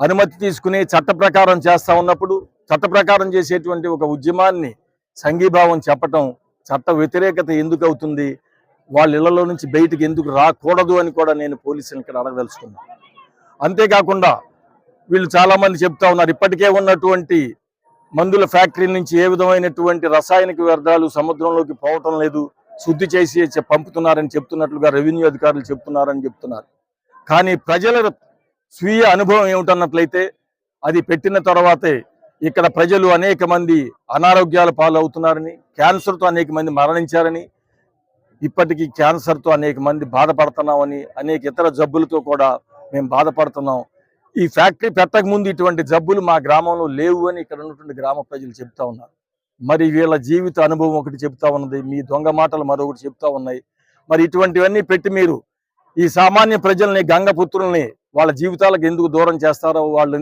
అనుమతి తీసుకుని చట్ట ప్రకారం చేస్తూ ఉన్నప్పుడు చట్ట ప్రకారం చేసేటువంటి ఒక ఉద్యమాన్ని సంఘీభావం చెప్పటం చట్ట వ్యతిరేకత ఎందుకు అవుతుంది వాళ్ళ ఇళ్ళలో నుంచి బయటికి ఎందుకు రాకూడదు అని కూడా నేను పోలీసులు ఇక్కడ అడగదలుచుకున్నాను అంతేకాకుండా వీళ్ళు చాలామంది చెప్తా ఉన్నారు ఇప్పటికే ఉన్నటువంటి మందుల ఫ్యాక్టరీ నుంచి ఏ విధమైనటువంటి రసాయనిక వ్యర్థాలు సముద్రంలోకి పోవటం లేదు శుద్ధి చేసి పంపుతున్నారని చెప్తున్నట్లుగా రెవెన్యూ అధికారులు చెప్తున్నారని చెప్తున్నారు. కానీ ప్రజల స్వీయ అనుభవం ఏమిటన్నట్లయితే అది పెట్టిన తర్వాతే ఇక్కడ ప్రజలు అనేక మంది అనారోగ్యాల పాలవుతున్నారని క్యాన్సర్తో అనేక మంది మరణించారని ఇప్పటికీ క్యాన్సర్తో అనేక మంది బాధపడుతున్నామని అనేక ఇతర జబ్బులతో కూడా మేము బాధపడుతున్నాం. ఈ ఫ్యాక్టరీ పెట్టక ముందు ఇటువంటి జబ్బులు మా గ్రామంలో లేవు అని ఇక్కడ ఉన్నటువంటి గ్రామ ప్రజలు చెప్తా ఉన్నారు. మరి వీళ్ళ జీవిత అనుభవం ఒకటి చెప్తా ఉన్నది మీ దొంగ మాటలు మరొకటి చెప్తా ఉన్నాయి. మరి ఇటువంటివన్నీ పెట్టి మీరు ఈ సామాన్య ప్రజల్ని గంగపుత్రుల్ని వాళ్ళ జీవితాలకు ఎందుకు దూరం చేస్తారో వాళ్ళు